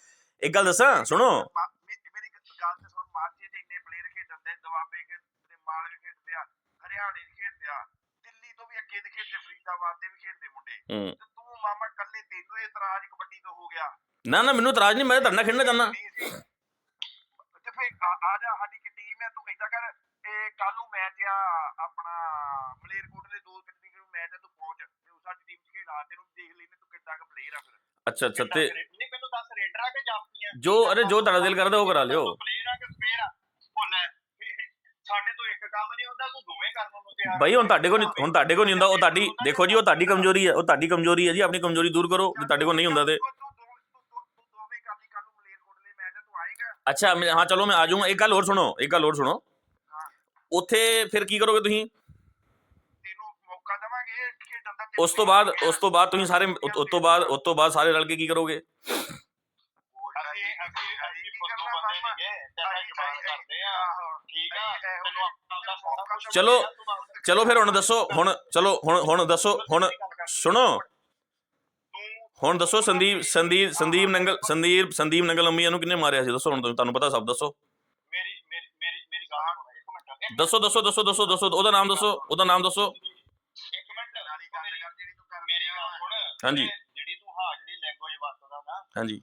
ਇੱਕ ਗੱਲ ਦੱਸਾਂ ਸੁਣੋ। ਮਾ- ਮੇ- ਮੇਰੀ ਗ- ਗੱਲ ਤੇ ਸੁਣ ਮਾਝੇ ਦੇ ਇੰਨੇ ਪਲੇਅਰ ਖੇਡਣ ਦੇ ਦੁਆਬੇ ਖੇਡਦੇ ਮਾਲਵੇ ਖੇਡਦੇ ਆ ਹਰਿਆਣੇ ਦੇ ਖੇਡਦੇ ਆ ਦਿੱਲੀ ਤੋਂ ਵੀ ਅੱਗੇ ਦੇ ਖੇਡਦੇ ਫਰੀਦਾਬਾਦ ਦੇ ਵੀ ਖੇਡਦੇ ਮੁੰਡੇ। ਹੂੰ। ਤੇ ਤੂੰ ਮਾਮਾ ਕੱਲੇ ਤੈਨੂੰ ਇਹ ਇਤਰਾਜ਼ ਕਬੱਡੀ ਤੋਂ ਹੋ ਗਿਆ। ਨਾ ਨਾ ਮੈਨੂੰ ਇਤਰਾਜ਼ ਨਹੀਂ ਮੈਂ ਤਾਂ ਤੁਹਾਡੇ ਨਾਲ ਖੇਡਣਾ ਚਾਹੁੰਦਾ। ਤੇ ਫੇਰ ਆ ਆ ਜਾ ਸਾਡੀ ਇੱਕ ਟੀਮ ਹੈ ਤੂੰ ਏਦਾਂ ਕਰ ਇਹ ਕੱਲ ਨੂੰ ਮੈਚ ਆ ਆਪਣਾ ਮਲੇਰਕੋਟਲੇ ਦੋ ਤਰੀਕ ਨੂੰ ਮੈਚ ਆ ਤੂੰ ਪਹੁੰਚ। ਤੇ ਸਾਡੀ ਟੀਮ ਚ ਖੇਡਾ ਤੈਨੂੰ ਦੇਖ ਲੈਨੇ ਤੂੰ ਕਿੱਦਾਂ ਦਾ ਪਲੇਅਰ ਆ ਫਿਰ। ਅੱਛਾ ਅੱਛਾ ਤੇ ਨਹੀਂ ਮੈਨੂੰ ਦੱਸ ਰੇਡਰ ਆ ਕਿ ਆ? ਜੋ ਅਰੇ ਜੋ ਤੁਹਾਡਾ ਦਿਲ ਕਰਦਾ ਉਹ ਕਰਾ ਲਿਓ। ਪਲੇਅਰ ਆ ਕਿ ਸਪੇਅਰ ਆ? ਉਹ ਲੈ ਸਾਡੇ ਤੋਂ ਇੱਕ ਕੰਮ ਨਹੀਂ ਹੁੰਦਾ ਤੂੰ ਦੋਵੇਂ ਕਰਨ ਨੂੰ ਤਿਆਰ ਭਾਈ ਹੁਣ ਤੁਹਾਡੇ ਕੋਲ ਨਹੀਂ ਹੁਣ ਤੁਹਾਡੇ ਕੋਲ ਨਹੀਂ ਹੁੰਦਾ ਉਹ ਤੁਹਾਡੀ ਦੇਖੋ ਜੀ ਉਹ ਤੁਹਾਡੀ ਕਮਜ਼ੋਰੀ ਹੈ ਉਹ ਤੁਹਾਡੀ ਕਮਜ਼ੋਰੀ ਹੈ ਜੀ ਆਪਣੀ ਕਮਜ਼ੋਰੀ ਦੂਰ ਕਰੋ ਜੇ ਤੁਹਾਡੇ ਕੋਲ ਨਹੀਂ ਹੁੰਦਾ ਤੇ ਅੱਛਾ ਹਾਂ ਚਲੋ ਮੈਂ ਆ ਜਾਊਂਗਾ। ਇੱਕ ਗੱਲ ਹੋਰ ਸੁਣੋ ਇੱਕ ਗੱਲ ਹੋਰ ਸੁਣੋ। ਉੱਥੇ ਫਿਰ ਕੀ ਕਰੋਗੇ ਤੁਸੀਂ? ਤੈਨੂੰ ਮੌਕਾ ਦੇਵਾਂਗੇ ਖੇਡਣ ਦਾ ਉਸ ਤੋਂ ਬਾਅਦ ਉਸ ਤੋਂ ਬਾਅਦ ਤੁਸੀਂ ਸਾਰੇ ਉਸ ਉਸ ਤੋਂ ਬਾਅਦ ਉਸ ਤੋਂ ਬਾਅਦ ਸਾਰੇ ਰਲ ਕੇ ਕੀ ਕਰੋਗੇ? ਅਸੀਂ ਅਸੀਂ ਅਸੀਂ ਫੁੱਦੂ ਬੰਦੇ ਨਹੀਂਗੇ ਤੇਰਾ ਜਵਾਬ ਕਰਦੇ ਆ ਠੀਕ ਆ ਤੈਨੂੰ ਆਪਦਾ ਸਾਰਾ ਕੁਝ ਚਲੋ ਚਲੋ ਫਿਰ ਹੁਣ ਦੱਸੋ ਹੁਣ ਚਲੋ ਹੁਣ ਹੁਣ ਦੱਸੋ ਹੁਣ ਸੁਣੋ। ਹੁਣ ਦੱਸੋ ਸੰਦੀਪ ਸੰਦੀਪ ਸੰਦੀਪ ਨੰਗਲ ਸੰਦੀਪ ਸੰਦੀਪ ਨੰਗਲ ਅੰਮੀਆਂ ਨੂੰ ਕਿੰਨੇ ਮਾਰਿਆ ਸੀ? ਦੱਸੋ ਹੁਣ ਤੁਹਾਨੂੰ ਤੁਹਾਨੂੰ ਪਤਾ ਸਭ ਦੱਸੋ ਮੇਰੀ ਮੇਰੀ ਮੇਰੀ ਮੇਰੀ ਗੱਲ ਸੁਣ ਇੱਕ ਮਿੰਟ ਇੱਕ ਦੱਸੋ ਦੱਸੋ ਦੱਸੋ ਦੱਸੋ ਦੱਸੋ ਉਹਦਾ ਨਾਮ ਦੱਸੋ ਉਹਦਾ ਨਾਮ ਦੱਸੋ। ਇੱਕ ਮਿੰਟ ਮੇਰੀ ਗੱਲ ਜਿਹੜੀ ਤੂੰ ਕਰ ਮੇਰੀ ਗੱਲ ਸੁਣ। ਹਾਂਜੀ। ਜਿਹੜੀ ਤੂੰ ਹਾਂ ਜਿਹੜੀ ਲੈਂਗੁਏਜ ਵਰਤਦਾ ਨਾ ਹਾਂਜੀ।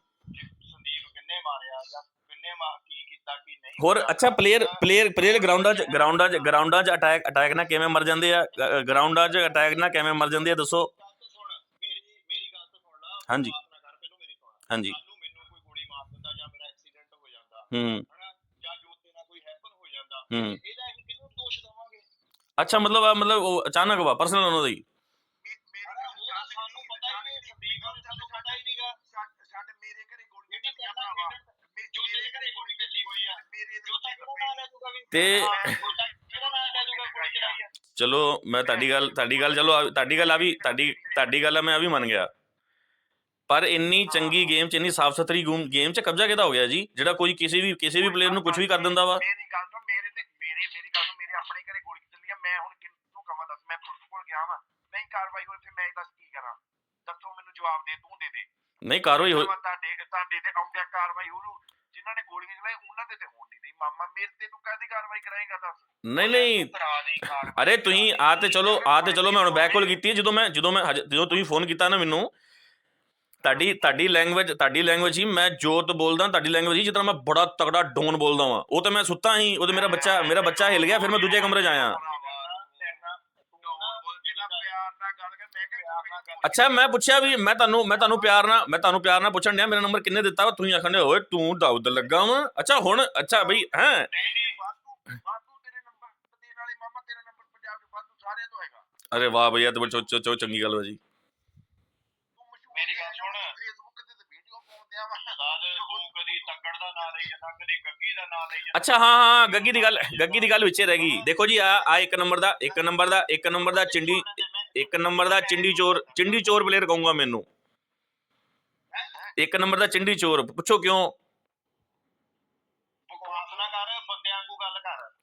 ਸੰਦੀਪ ਕਿੰਨੇ ਮਾਰਿਆ ਜਾਂ ਕਿੰਨੇ ਮਾਰ ਕੀ ਕੀਤਾ ਕੀ ਨਹੀਂ ਹੋਰ। ਅੱਛਾ ਪਲੇਅਰ ਪਲੇਅਰ ਪਲੇਅਰ ਗਰਾਊਂਡਾਂ 'ਚ ਗਰਾਊਂਡਾਂ 'ਚ ਗਰਾਊਂਡਾਂ 'ਚ ਅਟੈਕ ਅਟੈਕ ਨਾਲ ਕਿਵੇਂ ਮਰ ਜਾਂਦੇ ਆ? ਗਰਾਊਂਡਾਂ 'ਚ ਅਟੈਕ ਨਾਲ ਕਿਵੇਂ ਮਰ ਜਾਂਦੇ ਆ ਦੱਸੋ। ਗੱਲ ਤਾਂ ਸੁਣ ਮੇਰੀ ਮੇਰੀ ਗੱਲ ਤਾਂ ਸੁਣ ਲਾ। ਹਾਂਜੀ। ਨਾ ਕਰ ਹਾਂਜੀ। ਨੂੰ ਮੈਨੂੰ ਕੋਈ ਗੋਲੀ ਮਾਰ ਦਿੰਦਾ ਜਾਂ ਮੇਰਾ ਐਕਸੀਡੈਂਟ ਹੋ ਜਾਂਦਾ ਹੂੰ। ਹਨਾ? ਜਾਂ ਜੋਤੇ ਨਾਲ ਕੋਈ ਹੈਪਨ ਹੋ ਜਾਂਦਾ ਹੂੰ। ਇਹਦਾ ਅਸੀਂ ਕਿਹਨੂੰ ਦੋਸ਼ ਦੇਵਾਂਗੇ ਅੱਛਾ, ਮਤਲਬ ਆ, ਮਤਲਬ ਉਹ ਅਚਾਨਕ ਵਾ ਪਰਸਨਲ ਉਹਨਾਂ ਦਾ ਹੀ ਤੇ ਚਲੋ, ਮੈਂ ਤੁਹਾਡੀ ਗੱਲ ਤੁਹਾਡੀ ਗੱਲ ਚਲੋ, ਆ- ਤੁਹਾਡੀ ਗੱਲ ਆ ਵੀ, ਤੁਹਾਡੀ ਤੁਹਾਡੀ ਗੱਲ ਆ, ਮੈਂ ਆ ਵੀ ਮੰਨ ਗਿਆ। ਪਰ ਇੰਨੀ ਚੰਗੀ ਗੇਮ 'ਚ, ਇੰਨੀ ਸਾਫ਼ ਸੁਥਰੀ ਗੇਮ 'ਚ ਕਬਜ਼ਾ ਕਿਹਦਾ ਹੋ ਗਿਆ ਜੀ? ਜਿਹੜਾ ਕੋਈ ਕਿਸੇ ਵੀ ਕਿਸੇ ਵੀ ਪਲੇਅਰ ਨੂੰ ਕੁਝ ਵੀ ਕਰ ਦਿੰਦਾ ਵਾ। ਮੇਰੀ ਗੱਲ ਤੋਂ ਮੇਰੇ ਤੇ ਮੇਰੇ ਮੇਰੀ ਗੱਲ ਤੋਂ ਮੇਰੇ ਆਪਣੇ ਘਰੇ ਗੋਲੀ ਚੱਲੀ ਆ ਮੈਂ ਹੁਣ ਕਿਹਨੂੰ ਕਵਾਂ ਦੱਸ ਮੈਂ ਪੁਲਿਸ ਕੋਲ ਗਿਆ ਵਾਂ ਨਹੀਂ ਕਾਰਵਾਈ ਹੋਈ ਫਿਰ ਮੈਂ ਦੱਸ ਕੀ ਕਰਾਂ ਦੱਸੋ ਮੈਨੂੰ ਜਵਾਬ ਦੇ ਤੂੰ ਦੇ ਦੇ। ਨਹੀਂ ਕਾਰਵਾਈ ਮੈਂ ਤੁਹਾਡੇ ਤੁਹਾਡੇ ਤੇ ਆਉਂਦਿਆ ਕਾਰਵਾਈ ਹੋਊ ਜਿਨ੍ਹਾਂ ਨੇ ਗੋਲੀਆਂ ਚਲਾਈ ਉਹਨਾਂ ਦੇ ਤੇ ਹੋਣ ਨਹੀਂ ਦੀ ਮਾਮਾ ਮੇਰੇ ਤੇ ਤੂੰ ਕਾਹਦੀ ਕਾਰਵਾਈ ਕਰਾਏਗਾ ਦੱਸ। ਨਹੀਂ ਨਹੀਂ। ਅਰੇ ਤੁਸੀਂ ਆ ਤੇ ਚਲੋ ਆ ਤੇ ਚਲੋ ਮੈਂ ਹੁਣ ਬੈਕ ਕਾਲ ਕੀਤੀ ਹੈ ਜਦੋਂ ਮੈਂ ਜਦੋਂ ਮੈਂ ਜਦੋਂ ਤੁਸੀਂ ਫੋਨ ਕੀਤਾ ਨਾ ਮੈਨੂੰ ਤੁਹਾਡੀ ਤੁਹਾਡੀ ਲੈਂਗੁਏਜ ਤੁਹਾਡੀ ਲੈਂਗੁਏਜ ਹੀ ਮੈਂ ਜੋਤ ਬੋਲਦਾ ਤੁਹਾਡੀ ਲੈਂਗੁਏਜ ਹੀ ਜਿੱਦਾਂ ਮੈਂ ਬੜਾ ਤਗੜਾ ਡੋਨ ਬੋਲਦਾ ਵਾਂ। ਉਹ ਤਾਂ ਮੈਂ ਸੁੱਤਾ ਸੀ ਉਹਦੇ ਮੇਰਾ ਬੱਚਾ ਮੇਰਾ ਬੱਚਾ ਹਿਲ ਗਿਆ ਫਿਰ ਮੈਂ ਦੂਜੇ ਕਮਰੇ 'ਚ ਆਇਆ। ਅੱਛਾ ਮੈਂ ਪੁੱਛਿਆ ਵੀ ਮੈਂ ਤੁਹਾਨੂੰ ਮੈਂ ਤੁਹਾਨੂੰ ਪਿਆਰ ਨਾਲ ਮੈਂ ਤੁਹਾਨੂੰ ਪਿਆਰ ਨਾਲ ਪੁੱਛਣ ਡਿਆ ਮੇਰਾ ਨੰਬਰ ਕਿੰਨੇ ਦਿੱਤਾ ਵਾ? ਤੁਸੀਂ ਆਖਣ ਦੇ ਓਏ ਤੂੰ ਦਾਊਦ ਲੱਗਾ ਵਾ? ਅੱਛਾ ਹੁਣ ਅੱਛਾ ਬਈ ਹੈ? ਨਹੀਂ ਨਹੀਂ ਵਾਧੂ ਵਾਧੂ ਤੇਰੇ ਨੰਬਰ ਦੇਣ ਵਾਲੇ ਮਾਮਾ ਤੇਰਾ ਨੰਬਰ ਪੰਜਾਬ ਦੇ ਵਾਧੂ ਸਾਰਿਆਂ ਤੋਂ ਹੈਗਾ। ਅਰੇ ਵਾਹ ਭਈਆ ਤੇ ਚੋ ਚੋ ਚੰਗੀ ਗੱਲ ਵਾ ਜੀ ਤੂੰ ਮਸ਼ਹੂਰ ਮੇਰੀ ਗੱਲ ਸੁਣ। ਫੇਸਬੁੱਕ ਤੇ ਵੀਡੀਓ ਪਾਉਂਦਿਆ ਵਾ ਸਾਦ ਤੂੰ ਕਦੀ ਤੱਕੜ ਦਾ ਨਾਂ ਲਈ ਜਾਂਦਾ ਕਦੀ ਗੱਗੀ ਦਾ ਨਾਂ ਲਈ ਜਾਂਦਾ। ਅੱਛਾ ਹਾਂ ਹਾਂ ਗੱਗੀ ਦੀ ਗੱਲ ਗੱਗੀ ਦੀ ਗੱਲ ਵਿੱਚੇ ਰਹਿ ਗਈ। ਦੇਖੋ ਜੀ ਆ ਆ ਇੱਕ ਨੰਬਰ ਦਾ ਇੱਕ ਨੰਬਰ ਦਾ ਇੱਕ ਨੰਬਰ ਦਾ ਚਿੰਡੀ ਇੱਕ ਨੰਬਰ ਦਾ ਚਿੰਡੀ ਚੋਰ ਚਿੰਡੀ ਚੋਰ ਪਲੇਅਰ ਕਹੂੰਗਾ ਮੈਨੂੰ। ਇੱਕ ਨੰਬਰ ਦਾ ਚਿੰਡੀ ਚੋਰ ਪੁੱਛੋ ਕਿਉਂ?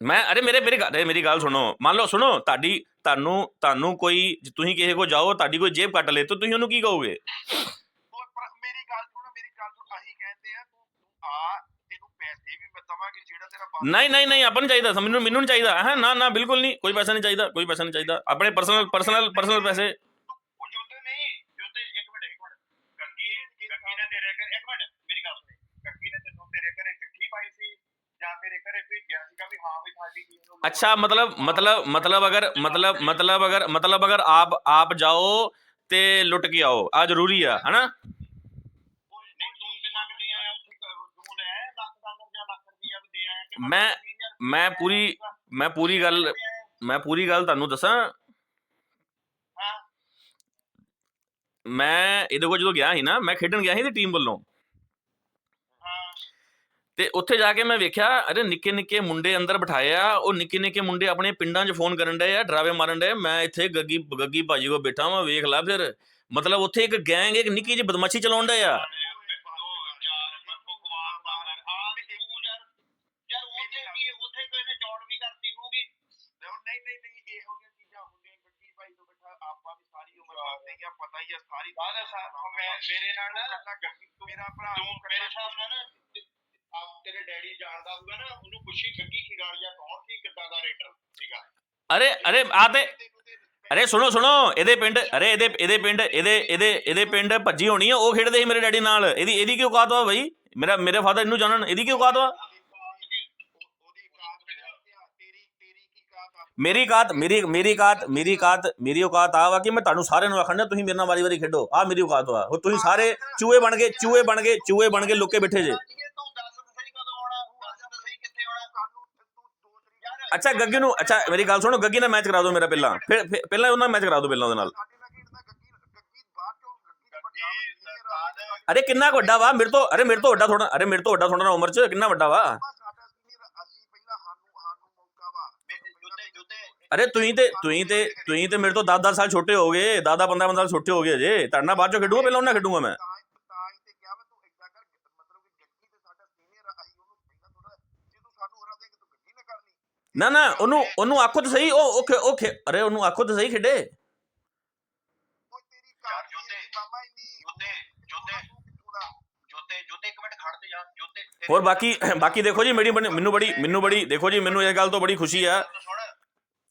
ਮੈਂ ਅਰੇ ਮੇਰੇ ਮੇਰੇ ਗੱਲ- ਮੇਰੀ ਗੱਲ ਸੁਣੋ। ਮੰਨ ਲਓ ਸੁਣੋ ਤੁਹਾਡੀ ਤੁਹਾਨੂੰ ਤੁਹਾਨੂੰ ਕੋਈ ਤੁਸੀਂ ਕਿਸੇ ਕੋ ਜਾਓ ਤੁਹਾਡੀ ਕੋਈ ਜੇਬ ਕੱਟ ਲੇ ਤਾਂ ਤੁਸੀਂ ਉਹਨੂੰ ਕੀ ਕਹੋਗੇ ਹੋਰ ਪਰ ਮੇਰੀ ਗੱਲ ਸੁਣ ਮੇਰੀ ਗੱਲ ਸੁਣ ਅਸੀਂ ਕਹਿੰਦੇ ਆ ਤੂੰ ਤੂੰ ਆ ਤੈਨੂੰ ਪੈਸੇ ਵੀ ਮੈਂ ਦਵਾਂਗੇ ਜਿਹੜਾ ਤੇਰਾ ਬੰਦਾ ਨਹੀਂ ਨਹੀਂ ਨਹੀਂ ਆਪਾਂ ਨੂੰ ਚਾਹੀਦਾ ਮੈਨੂੰ ਮੈਨੂੰ ਨਹੀਂ ਚਾਹੀਦਾ ਹਾਂ ਨਾ ਨਾ ਬਿਲਕੁਲ ਨਹੀਂ ਕੋਈ ਪੈਸਾ ਨਹੀਂ ਚਾਹੀਦਾ ਕੋਈ ਪੈਸਾ ਨਹੀਂ ਚਾਹੀਦਾ ਆਪਣੇ ਪਰਸਨਲ ਪਰਸਨਲ ਪਰਸਨਲ ਪੈਸੇ ਉਹ ਜੋਤੇ ਨਹੀਂ ਜੋਤੇ ਇੱਕ ਮਿੰਟ ਇੱਕ ਮਿੰਟ ਗੱਗੀ ਗੱਗੀ ਨੇ ਤੇਰੇ ਘਰੇ ਇੱਕ ਮਿੰਟ ਮੇਰੀ ਗੱਲ ਸੁਣ ਗੱਗੀ ਨੇ ਤੈਨੂੰ ਤੇਰੇ ਘਰੇ ਚਿੱਠੀ ਪਾਈ ਸੀ ਜਾਂ ਤੇਰੇ ਘਰੇ ਭੇਜਿਆ ਸੀਗਾ ਵੀ ਹਾਂ ਵੀ ਸਾਡੀ ਟੀਮ ਨੂੰ अच्छा मतलब मतलब मतलब अगर मतलब मतलब अगर मतलब अगर आप आप जाओ ते लुट के आओ आ जरूरी है है ਮੈਂ ਮੈਂ ਪੂਰੀ ਮੈਂ ਪੂਰੀ ਗੱਲ, ਮੈਂ ਪੂਰੀ ਗੱਲ ਤੁਹਾਨੂੰ ਦੱਸਾਂ? ਮੈਂ ਇਹਦੇ ਕੋਲ ਜਦੋਂ ਗਿਆ ਸੀ ਨਾ, ਮੈਂ ਖੇਡਣ ਗਿਆ ਸੀ ਤੇ ਟੀਮ ਵੱਲੋਂ। ਤੇ ਉੱਥੇ ਜਾ ਕੇ ਮੈਂ ਵੇਖਿਆ, ਅਰੇ ਨਿੱਕੇ ਨਿੱਕੇ ਮੁੰਡੇ ਅੰਦਰ ਬਿਠਾਏ ਆ, ਉਹ ਨਿੱਕੇ ਨਿੱਕੇ ਮੁੰਡੇ ਆਪਣੇ ਪਿੰਡਾਂ 'ਚ ਫੋਨ ਕਰਨ ਡਏ ਆ, ਡਰਾਵੇ ਮਾਰਨ ਡਏ ਮੈਂ ਇੱਥੇ ਗੱਗੀ ਗੱਗੀ ਭਾਜੀ ਕੋ ਬੈਠਾ ਮੈਂ ਵੇਖ ਲਾ ਫਿਰ। ਮਤਲਬ ਉੱਥੇ ਇੱਕ ਗੈਂਗ ਇੱਕ ਨਿੱਕੀ ਜਿਹੀ ਬਦਮਾਸ਼ੀ ਚਲਾਉਣ ਡਏ ਆ। ਮੇਰੇ ਨਾਲ ਨਾ ਕੱਲਾ ਗੱਡੀ ਮੇਰਾ ਭਰਾ ਤੂੰ ਮੇਰੇ ਨਾਲ ਨਾ ਆਪ ਤੇਰੇ ਡੈਡੀ ਜਾਣਦਾ ਹੋਊਗਾ ਨਾ ਉਹਨੂੰ ਪੁੱਛੀ ਗੱਗੀ ਖਿਡਾਰੀਆ ਕੌਣ ਸੀ ਕਿੱਦਾਂ ਦਾ ਰੇਟਰ ਸੀਗਾ। ਅਰੇ ਅਰੇ ਆ ਤੇ ਅਰੇ ਸੁਣੋ ਸੁਣੋ ਇਹਦੇ ਪਿੰਡ ਅਰੇ ਇਹਦੇ ਇਹਦੇ ਪਿੰਡ ਇਹਦੇ ਇਹਦੇ ਇਹਦੇ ਪਿੰਡ ਭੱਜੀ ਹੋਣੀ ਆ ਉਹ ਖੇਡਦੇ ਸੀ ਮੇਰੇ ਡੈਡੀ ਨਾਲ। ਇਹਦੀ ਇਹਦੀ ਕੀ ਔਕਾਤ ਵਾ ਬਈ? ਮੇਰਾ ਮੇਰੇ ਫਾਦਰ ਇਹਨੂੰ ਜਾਣਨ ਇਹਦੀ ਕੀ ਔਕਾਤ ਵਾ ਉਹਦੀ ਕਾਤ ਤੇਰੀ ਤੇਰੀ ਕੀ ਕਾਤ ਆ ਮੇਰੀ ਕਾਤ, ਮੇਰੀ ਮੇਰੀ ਕਾਤ, ਮੇਰੀ ਔਕਾਤ ਮੇਰੀ ਔਕਾਤ ਆ ਵਾ ਕਿ ਮੈਂ ਤੁਹਾਨੂੰ ਸਾਰਿਆਂ ਨੂੰ ਆਖਣ ਡਿਆ ਤੁਸੀਂ ਮੇਰੇ ਨਾਲ ਵਾਰੀ ਵਾਰੀ ਖੇਡੋ। ਆ ਮੇਰੀ ਔਕਾਤ ਵਾ। ਉਹ ਤੁਸੀਂ ਸਾਰੇ ਚੂਹੇ ਬਣ ਗਏ, ਚੂਹੇ ਬਣ ਗਏ, ਚੂਹੇ ਬਣ ਕੇ ਲੁੱਕੇ ਬੈਠੇ ਜੇ। ਅੱਛਾ, ਗੱਗੀ ਨੂੰ, ਅੱਛਾ, ਮੇਰੀ ਗੱਲ ਸੁਣੋ, ਗੱਗੀ ਨਾਲ ਮੈਚ ਕਰਾ ਦਿਓ ਮੇਰਾ ਪਹਿਲਾਂ। ਫਿਰ ਪਹਿਲਾਂ ਉਹਨਾਂ ਮੈਚ ਕਰਾ ਦਿਓ ਪਹਿਲਾਂ ਉਹਦੇ ਨਾਲ। ਅਰੇ ਕਿੰਨਾ ਕੁ ਵੱਡਾ ਵਾ, ਮੇਰੇ ਤੋਂ, ਅਰੇ ਮੇਰੇ ਤੋਂ ਵੱਡਾ ਥੋੜਾ ਅਰੇ ਮੇਰੇ ਤੋਂ ਵੱਡਾ ਥੋੜਾ ਨਾ ਉਮਰ 'ਚ, ਕਿੰਨਾ ਵੱਡਾ ਵਾ ਸਾਡਾ senior ਅਸੀਂ ਪਹਿਲਾਂ ਸਾਨੂੰ ਸਾਨੂੰ ਮੌਕਾ ਵਾ ਜੁੱਤੇ ਜੁੱਤੇ ਅਰੇ ਤੁਸੀਂ ਤੇ ਤੁਸੀਂ ਤੇ ਤੁਸੀਂ ਤੇ ਮੇਰੇ ਤੋਂ 10-10 ਸਾਲ ਛੋਟੇ ਹੋਗੇ 10-10 15 ਸਾਲ ਛੋਟੇ ਹੋਗੇ ਅਜੇ। ਤੁਹਾਡੇ ਨਾਲ ਬਾਅਦ ਚੋਂ ਖੇਡੂਗਾ ਪਹਿਲਾਂ ਉਹਨਾਂ ਖੇਡੂਗਾ ਮੈਂ। ਤਾਂ ਹੀ ਤਾਂ ਹੀ ਤੇ ਕਿਹਾ ਵਾ ਤੂੰ ਏਦਾਂ ਕਰ ਮਤਲਬ ਕਿ ਗੱਗੀ ਤੇ ਸਾਡਾ ਸੀਨੀਅਰ ਆ ਅਸੀਂ ਉਹਨੂੰ ਪਹਿਲਾਂ ਥੋੜਾ ਜੇ ਤੂੰ ਸਾਨੂੰ ਹਰਾ ਦੇਂਗੇ ਤੂੰ ਗੱਗੀ ਨਾ ਕਰਨੀ। ਨਾ ਨਾ ਉਹਨੂੰ ਉਹਨੂੰ ਆਖੋ ਤੇ ਸਹੀ ਉਹ ਉਹ ਖੇ- ਅਰੇ ਉਹਨੂੰ ਆਖੋ ਤੇ ਸਹੀ ਖੇਡੇ। ਉਹ ਤੇਰੀ ਕਾਰ ਜੋਤੇ, ਮਾਮਾ ਇੰਨੀ ਜੋਤੇ ਜੋਤੇ। ਜੋਤੇ ਜੋਤੇ ਇੱਕ ਮਿੰਟ ਖੜ ਤੇ ਜਾ ਜੋਤੇ। ਤੇਰੀ ਹੋਰ ਬਾਕੀ ਬਾਕੀ ਦੇਖੋ ਜੀ ਮੇਰੀ ਮੈਨੂੰ ਬੜੀ ਮੈਨੂੰ ਬੜੀ ਦੇਖੋ ਜੀ ਮੈਨੂੰ ਇਸ ਗੱਲ ਤੋਂ ਬੜੀ ਖੁਸ਼ੀ ਆ।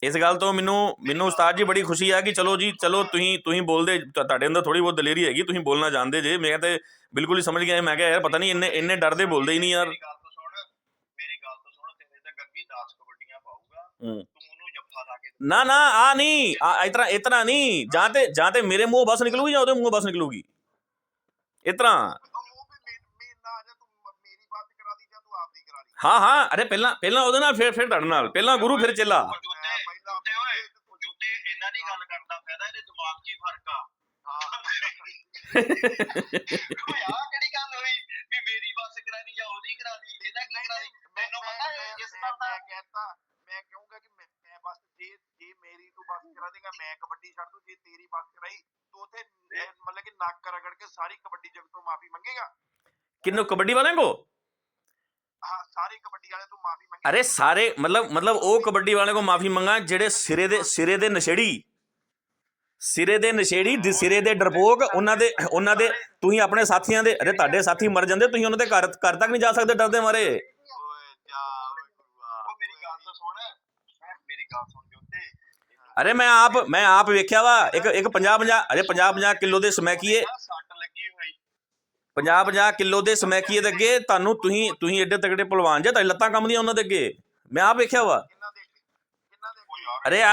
ਇਸ ਗੱਲ ਤੋਂ ਮੈਨੂੰ ਮੈਨੂੰ ਉਸਤਾਦ ਜੀ ਬੜੀ ਖੁਸ਼ੀ ਆ ਕਿ ਚਲੋ ਜੀ ਚਲੋ ਤੁਸੀਂ ਤੁਸੀਂ ਬੋਲਦੇ ਤੁਹਾਡੇ ਅੰਦਰ ਥੋੜੀ ਬਹੁਤ ਦਲੇਰੀ ਹੈਗੀ ਤੁਸੀਂ ਬੋਲਣਾ ਜਾਣਦੇ ਜੇ। ਮੈਂ ਤੇ ਬਿਲਕੁਲ ਹੀ ਸਮਝ ਗਿਆ ਮੈਂ ਕਿਹਾ ਯਾਰ ਪਤਾ ਨਹੀਂ ਇੰਨੇ ਇੰਨੇ ਡਰਦੇ ਬੋਲਦੇ ਹੀ ਨਹੀਂ ਯਾਰ। ਮੇਰੀ ਗੱਲ ਤੋਂ ਸੁਣ ਮੇਰੀ ਗੱਲ ਤੋਂ ਸੁਣ ਤੇਰੇ ਤੇ ਗੱਗੀ 10 ਕਬੱਡੀਆਂ ਪਾਊਗਾ। ਤੂੰ ਉਹਨੂੰ ਜੱਫਾ ਲਾ ਕੇ ਨਾ ਨਾ ਆ ਨਹੀਂ ਇਤਨਾ ਇਤਨਾ ਨਹੀਂ ਜਾਂ ਤੇ ਜਾਂ ਤੇ ਮੇਰੇ ਮੂੰਹ ਬਸ ਨਿਕਲੂਗੀ ਜਾਂ ਉਹਦੇ ਮੂੰਹ ਬਸ ਨਿਕਲੂਗੀ? ਇਤਨਾ ਹਾਂ ਹਾਂ ਅਰੇ ਪਹਿਲਾਂ ਪਹਿਲਾਂ ਉਹਦੇ ਨਾਲ ਫਿਰ ਫਿਰ ਤੁਹਾਡੇ ਨਾਲ ਪਹਿਲਾਂ ਗੁਰੂ ਫਿਰ ਚੇਲਾ। ਗੱਲ ਕਰਨ ਦਾ ਫਾਇਦਾ ਇਹਦੇ ਦਿਮਾਗ 'ਚ ਹੀ ਫ਼ਰਕ ਆ। ਓਏ ਆ ਕਿਹੜੀ ਗੱਲ ਹੋਈ? ਵੀ ਮੇਰੀ ਬੱਸ ਕਰਾ ਦੀ ਜਾਂ ਉਹਦੀ ਕਰਾ ਦੀ ਇਹਦਾ ਕੀ ਕਰਾ ਦੀ ਮੈਨੂੰ ਪਤਾ ਹੈ ਇਸ ਦਾ ਮੈਂ ਕਹਿੰਦਾ ਮੈਂ ਕਹੂੰਗਾ ਕਿ ਮੈਂ ਮੈਂ ਬਸ ਜੇ ਜੇ ਮੇਰੀ ਤੂੰ ਬਸ ਕਰਾ ਦੇਗਾ ਮੈਂ ਕਬੱਡੀ ਛੱਡ ਦੂੰ ਜੇ ਤੇਰੀ ਬਸ ਕਰਾਈ ਤੂੰ ਉਥੇ ਮਤਲਬ ਕਿ ਨੱਕ ਰਗੜ ਕੇ ਸਾਰੀ ਕਬੱਡੀ ਜਗਤ ਤੋਂ ਮਾਫੀ ਮੰਗੇਗਾ? ਕਿੰਨੂੰ ਕਬੱਡੀ ਵਾਲਿਆਂ ਕੋ? ਹਾਂ ਸਾਰੇ ਕਬੱਡੀ ਵਾਲਿਆਂ ਤੋਂ ਮਾਫੀ ਮੰਗੇ ਅਰੇ ਸਾਰੇ ਮਤਲਬ ਮਤਲਬ ਉਹ ਕਬੱਡੀ ਵਾਲਿਆਂ ਕੋ ਮਾਫੀ ਮੰਗਾ ਜਿਹੜੇ ਸਿਰੇ ਦੇ ਸਿਰੇ ਦੇ ਨਸ਼ੇੜੀ। ਸਿਰੇ ਦੇ ਨਸ਼ੇੜੀ, ਦੇ ਸਿਰੇ ਦੇ ਡਰਪੋਕ, ਉਹਨਾਂ ਦੇ ਉਹਨਾਂ ਦੇ, ਤੁਸੀਂ ਆਪਣੇ ਸਾਥੀਆਂ ਦੇ, ਅਰੇ ਤੁਹਾਡੇ ਸਾਥੀ ਮਰ ਜਾਂਦੇ, ਤੁਸੀਂ ਉਹਨਾਂ ਦੇ ਘਰ ਘਰ ਤੱਕ ਨਹੀਂ ਜਾ ਸਕਦੇ ਡਰਦੇ ਮਾਰੇ। ਅਰੇ ਮੈਂ ਆਪ ਮੈਂ ਆਪ ਵੇਖਿਆ ਵਾ, ਇੱਕ ਇੱਕ 50 50 ਅਰੇ 50 50 ਕਿਲੋ ਦੇ ਸਮੈਕੀਏ। ਆਹ ਸੱਟ ਲੱਗੀ 50 50 ਕਿਲੋ ਦੇ ਸਮੈਕੀਏ ਦੇ ਅੱਗੇ ਤੁਹਾਨੂੰ ਤੁਸੀਂ ਤੁਸੀਂ ਐਡੇ ਤਗੜੇ ਪਹਿਲਵਾਨ ਜੇ, ਤੁਹਾਡੀ ਲੱਤਾਂ ਕੰਮਦੀਆਂ ਉਹਨਾਂ ਦੇ ਅੱਗੇ। ਮੈਂ ਆਪ ਵੇਖਿਆ ਵਾ। ਅਰੇ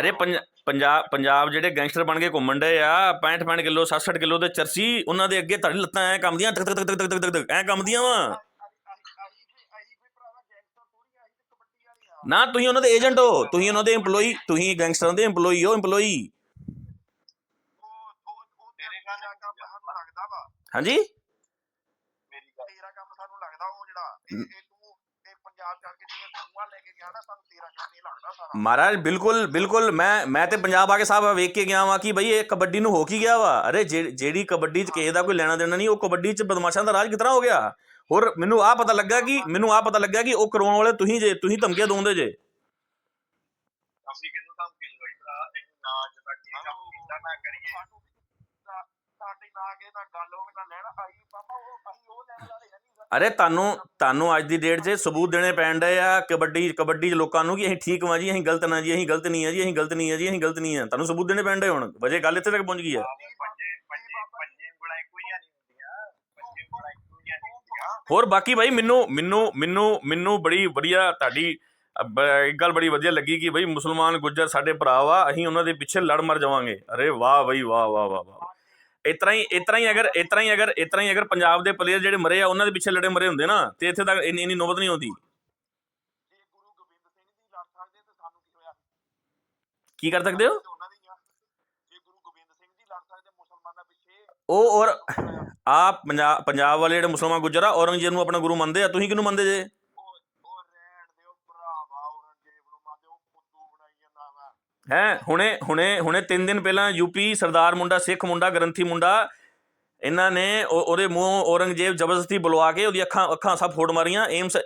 ਅਰੇ ਪੰਜ- ਪੰਜਾਬ ਪੰਜਾਬ ਜਿਹੜੇ ਗੈਂਗਸਟਰ ਬਣ ਕੇ ਘੁੰਮਣ ਡਏ ਆ 65 65 ਕਿਲੋ 60 ਕਿਲੋ ਦੇ ਚਰਸੀ, ਉਹਨਾਂ ਦੇ ਅੱਗੇ ਤੁਹਾਡੀ ਲੱਤਾਂ ਐ ਕੰਮਦੀਆਂ ਟਕ ਟਕ ਟਕ ਟਕ ਟਕ ਐ ਕੰਮਦੀਆਂ ਵਾ। ਨਾ, ਤੁਸੀਂ ਉਹਨਾਂ ਦੇ ਏਜੰਟ ਹੋ, ਤੁਸੀਂ ਉਹਨਾਂ ਦੇ EMPLOYE ਤੁਸੀਂ ਗੈਂਗਸਟਰਾਂ ਦੇ EMPLOYE ਹੋ EMPLOYE ਹਾਂਜੀ? ਮੇਰੀ ਤੇਰਾ ਕੰਮ ਸਾਨੂੰ ਲੱਗਦਾ ਉਹ ਜਿਹੜਾ ਪੰਜਾਬ ਜਾ ਕੇ ਜਿਵੇਂ ਸੂਆ ਲੈ ਕੇ ਗਿਆ ਨਾ ਸਾਨੂੰ ਤੇਰਾ ਕੰਮ ਇਹ ਲੱਗਦਾ ਸਾਰਾ। ਮਹਾਰਾਜ ਬਿਲਕੁਲ ਬਿਲਕੁਲ ਮੈਂ ਮੈਂ ਤੇ ਪੰਜਾਬ ਆ ਕੇ ਸਾਹਿਬ ਵੇਖ ਕੇ ਗਿਆ ਵਾਂ ਕਿ ਬਈ ਇਹ ਕਬੱਡੀ ਨੂੰ ਹੋ ਕੀ ਗਿਆ ਵਾ? ਅਰੇ ਜਿਹੜੀ ਕਬੱਡੀ 'ਚ ਕਿਸੇ ਦਾ ਕੋਈ ਲੈਣਾ ਦੇਣਾ ਨਹੀਂ ਉਹ ਕਬੱਡੀ 'ਚ ਬਦਮਾਸ਼ਾਂ ਦਾ ਰਾਜ ਕਿਤਨਾ ਹੋ ਗਿਆ? ਹੋਰ ਮੈਨੂੰ ਆ ਪਤਾ ਲੱਗਾ ਕਿ ਮੈਨੂੰ ਆ ਪਤਾ ਲੱਗਾ ਕਿ ਉਹ ਕਰਵਾਉਣ ਵਾਲੇ ਤੁਸੀਂ ਜੇ ਤੁਸੀਂ ਧਮਕੀਆਂ ਦੋਂਦੇ ਜੇ। ਅਸੀਂ ਕਿਹਨੂੰ ਤਾਂ ਕਿਲ ਗਈ ਭਰਾ? ਇਹ ਨਾ ਜਦਾ ਕੀ ਕੰਮ ਕੀਤਾ ਨਾ ਕਰੀਏ। ਸਾਡੇ ਨਾਲ ਕੇ ਨਾ ਗੱਲ ਹੋਵੇ ਨਾ ਲੈਣਾ ਆਈ ਪਾਪਾ ਉਹ ਅਸੀਂ ਉਹ ਲੈਣ ਵਾਲੇ ਹੈ ਨਹੀਂ ਅਰੇ ਤੁਹਾਨੂੰ ਤੁਹਾਨੂੰ ਅੱਜ ਦੀ ਡੇਟ 'ਚ ਸਬੂਤ ਦੇਣੇ ਪੈਣ ਡਏ ਆ ਕਬੱਡੀ ਕਬੱਡੀ 'ਚ ਲੋਕਾਂ ਨੂੰ ਕਿ ਅਸੀਂ ਠੀਕ ਵਾਂ ਜੀ ਅਸੀਂ ਗਲਤ ਨਾ ਜੀ ਅਸੀਂ ਗਲਤ ਨਹੀਂ ਆ ਜੀ ਅਸੀਂ ਗਲਤ ਨਹੀਂ ਆ ਜੀ ਅਸੀਂ ਗਲਤ ਨਹੀਂ ਆ। ਤੁਹਾਨੂੰ ਸਬੂਤ ਦੇਣੇ ਪੈਣ ਡਏ ਹੁਣ? ਵਜੇ ਗੱਲ ਇੱਥੇ ਤੱਕ ਪਹੁੰਚ ਗਈ ਹੈ ਪੰਜੇ ਪੰਜੇ ਪੰਜੇ ਉਂਗਲਾਂ ਇੱਕੋ ਹੀ ਨਹੀਂ ਹੁੰਦੀਆਂ। ਪੰਜੇ ਉਂਗਲਾਂ ਇੱਕੋ ਹੀ ਨਹੀਂ ਹੁੰਦੀਆਂ। ਹੋਰ ਬਾਕੀ ਭਾਈ ਮੈਨੂੰ ਮੈਨੂੰ ਮੈਨੂੰ ਮੈਨੂੰ ਬੜੀ ਵਧੀਆ ਤੁਹਾਡੀ ਇੱਕ ਗੱਲ ਬੜੀ ਵਧੀਆ ਲੱਗੀ ਕਿ ਬਈ ਮੁਸਲਮਾਨ ਗੁੱਜਰ ਸਾਡੇ ਭਰਾ ਵਾ ਅਸੀਂ ਉਹਨਾਂ ਦੇ ਪਿੱਛੇ ਲੜ ਮਰ ਜਾਵਾਂਗੇ। ਅਰੇ ਵਾਹ ਬਈ ਵਾਹ ਵਾਹ ਵਾਹ ਵਾਹ। ਇਤਰਾ ਹੀ ਇਤਰਾ ਹੀ ਅਗਰ, ਇਤਰਾ ਹੀ ਅਗਰ, ਇਤਰਾ ਹੀ ਅਗਰ ਪੰਜਾਬ ਦੇ ਪਲੇਅਰ ਜਿਹੜੇ ਮਰੇ ਆ, ਉਹਨਾਂ ਦੇ ਪਿੱਛੇ ਲੜੇ ਮਰੇ ਹੁੰਦੇ ਨਾ, ਤੇ ਇੱਥੇ ਤੱਕ ਇੰਨੀ ਇੰਨੀ ਨੌਬਤ ਨਹੀਂ ਆਉਂਦੀ। ਕੀ ਕਰ ਸਕਦੇ ਹੋ? ਉਹ ਔਰ ਆ ਪੰਜਾਬ ਪੰਜਾਬ ਵਾਲੇ ਜਿਹੜੇ ਮੁਸਲਮਾਨ ਗੁੱਜਰ ਆ, ਔਰੰਗਜ਼ੇਬ ਨੂੰ ਆਪਣਾ ਗੁਰੂ ਮੰਨਦੇ ਆ, ਤੁਸੀਂ ਕਿਹਨੂੰ ਮੰਨਦੇ ਜੇ ਉਹ ਉਹ ਰਹਿਣ ਦਿਓ ਭਰਾਵਾ ਔਰੰਗਜ਼ੇਬ ਨੂੰ ਮੰਨਦੇ ਉਹ ਫੁੱਦੂ ਬਣਾਈ ਜਾਂਦਾ ਵਾ ਹੈ, ਹੁਣੇ ਹੁਣੇ ਹੁਣੇ 3 ਦਿਨ ਪਹਿਲਾਂ ਯੂਪੀ ਸਰਦਾਰ ਮੁੰਡਾ, ਸਿੱਖ ਮੁੰਡਾ, ਗ੍ਰੰਥੀ ਮੁੰਡਾ, ਇਹਨਾਂ ਨੇ ਉਹਦੇ ਮੂੰਹ ਔਰੰਗਜ਼ੇਬ ਜ਼ਬਰਦਸਤੀ ਬੁਲਵਾ ਕੇ ਉਹਦੀ ਅੱਖਾਂ ਅੱਖਾਂ ਸਭ ਫੋੜ ਮਾਰੀਆਂ, ਏਮਸ